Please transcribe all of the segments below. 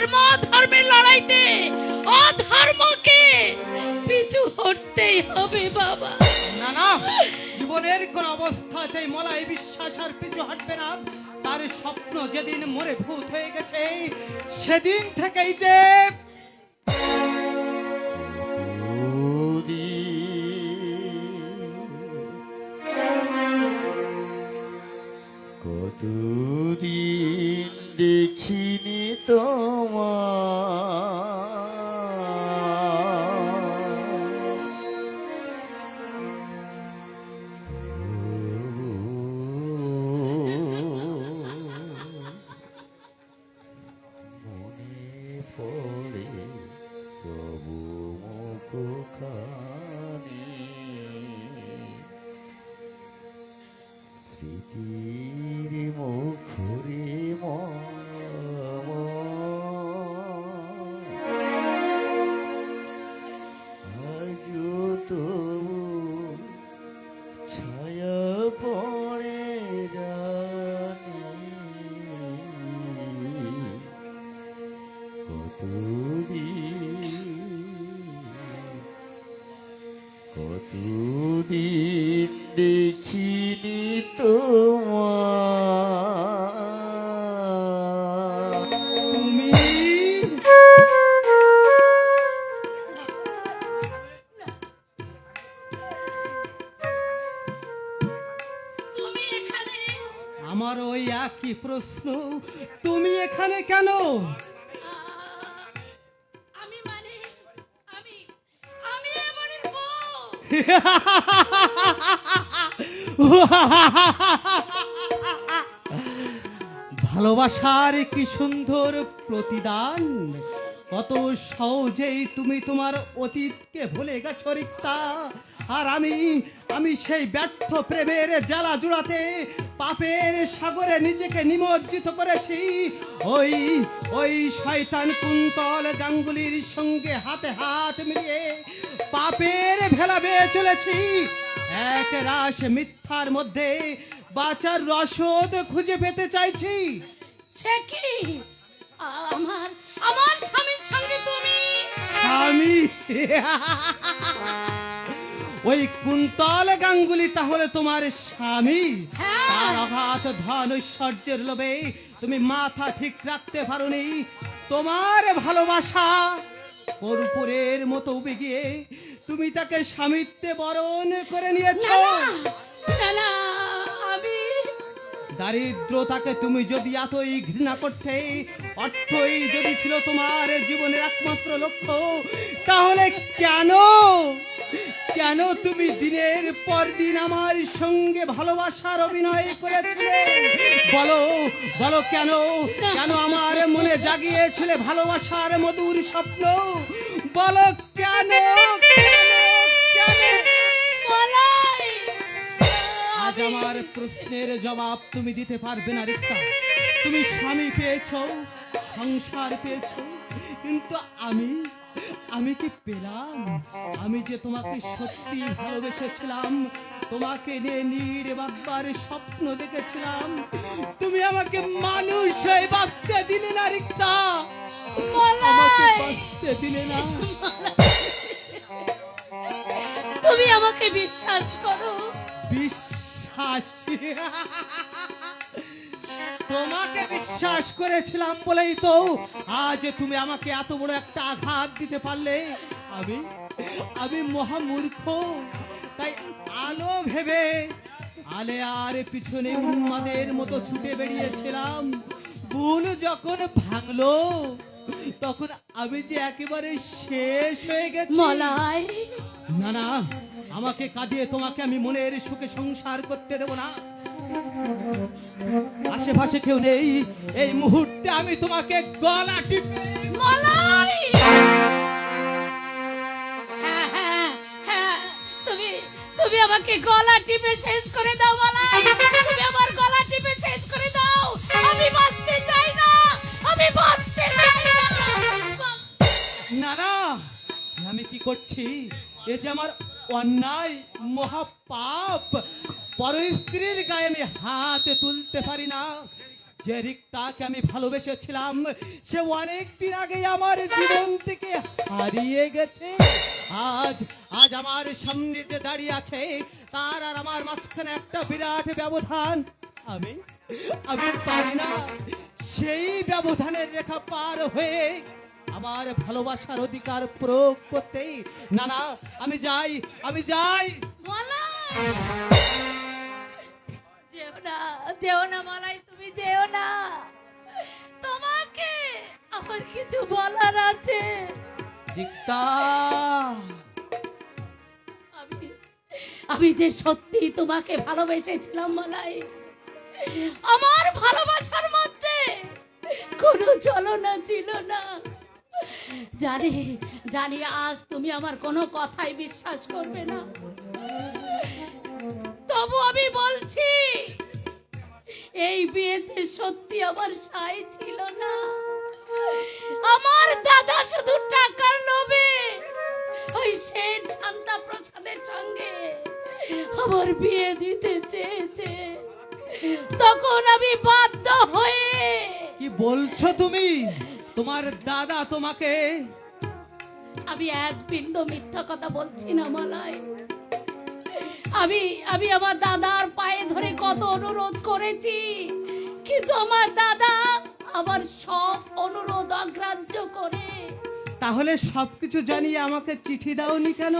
ধর্ম ধর্মের লড়াইতে অধর্মকে পিছু হটতেই হবে বাবা। না না জীবনের কোন অবস্থাতেই মলাই বিশ্বাস আর পিছু হাঁটবে না তার স্বপ্ন যেদিন মরে ভূত হয়ে গেছে সেদিন থেকেই যে কতদিন দেখিনি তোমার তুমি আমার ওই একই প্রশ্ন তুমি এখানে কেন? আমি মানে আমি আমি বউ। ভালোবাসার কি সুন্দর প্রতিদান? কত সহজেই তুমি তোমার অতীতকে ভুলে গেছো রিক্তা। আর আমি আমি সেই ব্যর্থ প্রেমের জ্বালা জুড়াতে পাপের সাগরে নিজেকে নিমজ্জিত করেছি। ওই ওই শয়তান কুন্তল গাঙ্গুলির সঙ্গে হাতে হাত মিলিয়ে পাপের ভেলা বেয়ে চলেছি। এক রাস মিথ্যার মধ্যে বাঁচার রসদ খুঁজে পেতে চাইছি। সে কি? আমার আমার স্বামীর সঙ্গে তুমি? আমি ওই কুন্তল গাঙ্গুলি তাহলে তোমার স্বামী? হ্যাঁ। তার অঘাত ধন ঐশ্বর্যের লোভে তুমি মাথা ঠিক রাখতে পারোনি। তোমার ভালোবাসা কর্পূরের মতো উবে গিয়ে তুমি তাকে স্বামিত্বে বরণ করে নিয়েছো। দারিদ্রতাকে তুমি যদি এতই ঘৃণা করতে অর্থই যদি ছিল তোমার জীবনের একমাত্র লক্ষ্য তাহলে কেন? কেন তুমি দিনের পর দিন আমার সঙ্গে ভালোবাসার অভিনয় করেছিলে? বলো বলো কেন? কেন আমার মনে জাগিয়েছিলে ভালোবাসার মধুর স্বপ্ন? বলো কেন? আজ আমার প্রশ্নের জবাব তুমি দিতে পারবে না রিক্তা। তুমি স্বামী পেয়েছ, সংসার পেয়েছ, কিন্তু আমি আমি কি পেলাম? আমি যে তোমাকে সত্যি ভালোবেসেছিলাম, তোমাকে নিয়ে নিয়ে বাবার স্বপ্ন দেখেছিলাম, তুমি আমাকে মানুষ হয়ে বাঁচতে দিলে না রিক্তা। আমাকে বলাই বাঁচতে দিলে না। তুমি আমাকে বিশ্বাস করো। বিশ্বাস। তোমাকে বিশ্বাস করেছিলাম বলেই তো আজ তুমি আমাকে এত বড় একটা আঘাত দিতে পারলে। আমি আমি মহামূর্খ। তাই আলো ভেবে আলে আর পিছনে উন্মাদের মতো ছুটে বেরিয়েছিলাম। ভুল যখন ভাঙলো তখন আমি যে একেবারে শেষ হয়ে গেছি। মলাই না না আমাকে কাঁদিয়ে তোমাকে আমি মনের সুখে সংসার করতে দেব না। আশেপাশে কেউ নেই। এই মুহূর্তে আমি তোমাকে গলা টিপে মলাই হ্যাঁ হ্যাঁ হ্যাঁ তুমি তুমি আমাকে গলা টিপে শেষ করে দাও মলাই তুমি আমার গলা টিপে শেষ করে দাও। আমি বাঁচতে চাই না। আমি বাঁচতে করছি? এ যে আমার অন্যায় মহাপাপ পর স্ত্রীর গায়ে আমি হাত তুলতে পারি না। যে রিক্তাকে আমি ভালোবেসেছিলাম, সে অনেক দিন আগে আমার জীবন থেকে হারিয়ে গেছে। আজ আজ আমার সামনে যে দাঁড়িয়ে আছে। তার আর আমার মাঝখানে একটা বিরাট ব্যবধান। আমি আমি পারি না। সেই ব্যবধানের রেখা পার হয়ে আমার ভালোবাসার অধিকার প্রয়োগ করতেই। না না আমি যাই আমি যাই। যেও না যেও না মলাই তুমি যেও না। তোমাকে আমার কিছু বলার আছে। রিক্তা আমি আমি যে সত্যি তোমাকে ভালোবেসেছিলাম মালাই আমার ভালোবাসার মধ্যে কোনো চলনা ছিল না। জানি জানি আজ তুমি আমার কোনো কথাই বিশ্বাস করবে না। তবু আমি বলছি, এই বিয়েতে সত্যি আমার সাই ছিল না। আমার দাদা শুধু টাকার লোভে ওই শেঠ শান্তা প্রসাদের সঙ্গে আমার বিয়ে দিতে চেয়েছে। তখন আমি বাধ্য হয়ে কি বলছো তুমি? তোমার দাদা তোমাকে আমি এক বিন্দু মিথ্যা কথা বলছি না মালাই আমি আমি আমার দাদার পায়ে ধরে কত অনুরোধ করেছি কিন্তু আমার দাদা আমার সব অনুরোধ অগ্রাহ্য করে। তাহলে সবকিছু জানিয়ে আমাকে চিঠি দাওনি কেন?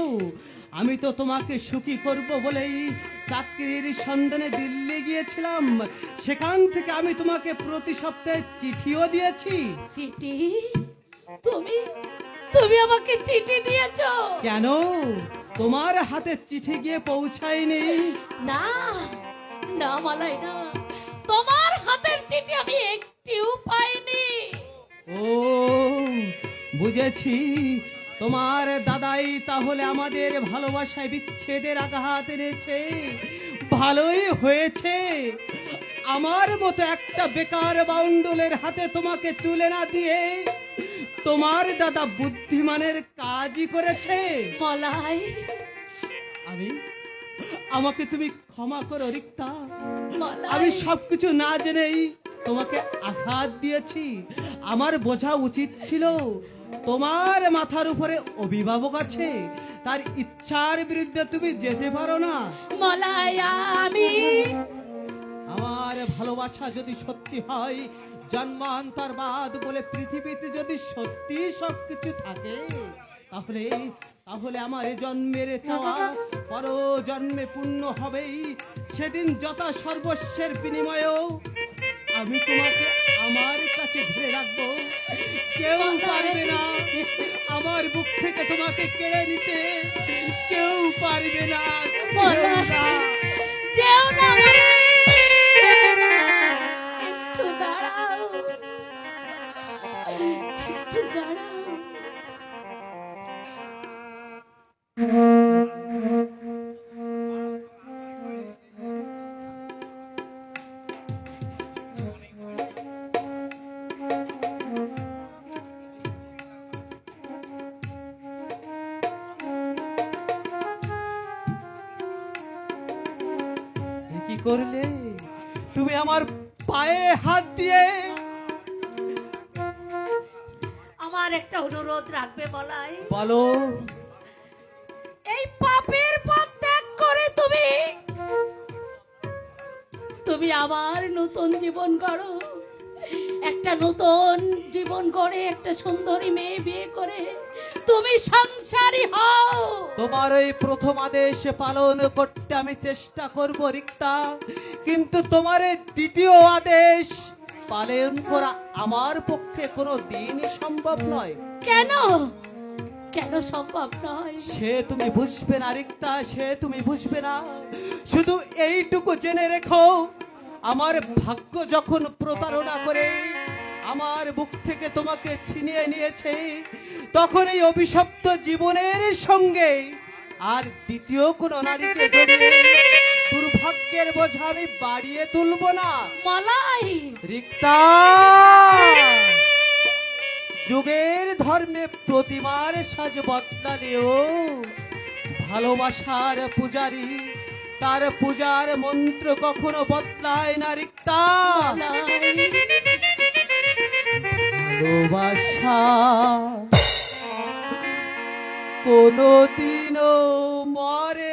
আমি তো তোমাকে সুখী করব বলেই চাকরির সন্ধানে দিল্লি গিয়েছিলাম। সেখান থেকে আমি তোমাকে প্রতি সপ্তাহে চিঠিও দিয়েছি। চিঠি? তুমি? তুমি আমাকে চিঠি দিয়েছ? কেন? তোমার হাতে চিঠি গিয়ে পৌঁছায়নি। না না মালাই না। তোমার হাতের চিঠি আমি একটিও পাইনি। ও বুঝেছি। তোমার দাদাই তাহলে আমাদের ভালোবাসায় বিচ্ছেদের আঘাত এনেছে। ভালোই হয়েছে। আমার মতো একটা বেকার বাউন্ডলের হাতে তোমাকে তুলে না দিয়ে তোমার দাদা বুদ্ধিমানের কাজই করেছে। মলাই আমি আমাকে তুমি ক্ষমা করো রিক্তা। আমি সবকিছু না জেনেই তোমাকে আঘাত দিয়েছি। আমার বোঝা উচিত ছিল তোমার মাথার উপরে অভিভাবক আছে। তার ইচ্ছার বিরুদ্ধে তুমি যেতে পারো না। আমি। আমার ভালোবাসা যদি সত্যি হয় জন্মান্তর বাদ বলে পৃথিবীতে যদি সত্যি সবকিছু থাকে তাহলে তাহলে আমার জন্মের চাওয়া পর জন্মে পূর্ণ হবেই। সেদিন যথা সর্বস্বের বিনিময়েও আমি তোমাকে আমার কাছে ধরে রাখব। কেউ পারবে না আমার বুক থেকে তোমাকে কেড়ে নিতে কেউ পারবে না। যেও। একটু দাঁড়াও। একটু দাঁড়াও। করলে তুমি আমার পায়ে হাত দিয়ে আমার একটা অনুরোধ রাখবে বলাই। বলো। এই পাপের পথ ত্যাগ করে তুমি তুমি আবার নতুন জীবন গড়ো। একটা নতুন জীবন গড়ে একটা সুন্দরী মেয়ে বিয়ে করে তুমি সংসারী হও। তোমার ওই প্রথম আদেশ পালন করতে আমি চেষ্টা করব রিক্তা। কিন্তু তোমার এই দ্বিতীয় আদেশ পালন করা আমার পক্ষে কোনো দিনই সম্ভব নয়। কেন? কেন সম্ভব নয়? সে তুমি বুঝবে না রিক্তা সে তুমি বুঝবে না। শুধু এইটুকু জেনে রেখো আমার ভাগ্য যখন প্রতারণা করে আমার বুক থেকে তোমাকে ছিনিয়ে নিয়েছে। তখন এই অভিশপ্ত জীবনের সঙ্গে আর দ্বিতীয় কোন নারীকে দুর্ভাগ্যের বোঝা আমি বাড়িয়ে তুলব না। মলাই! রিক্তা! যুগের ধর্মে প্রতিমার সাজ বদলালেও ভালোবাসার পূজারি তার পূজার মন্ত্র কখনো বদলায় না রিক্তা! ভালোবাসা। কোনোদিনও মরে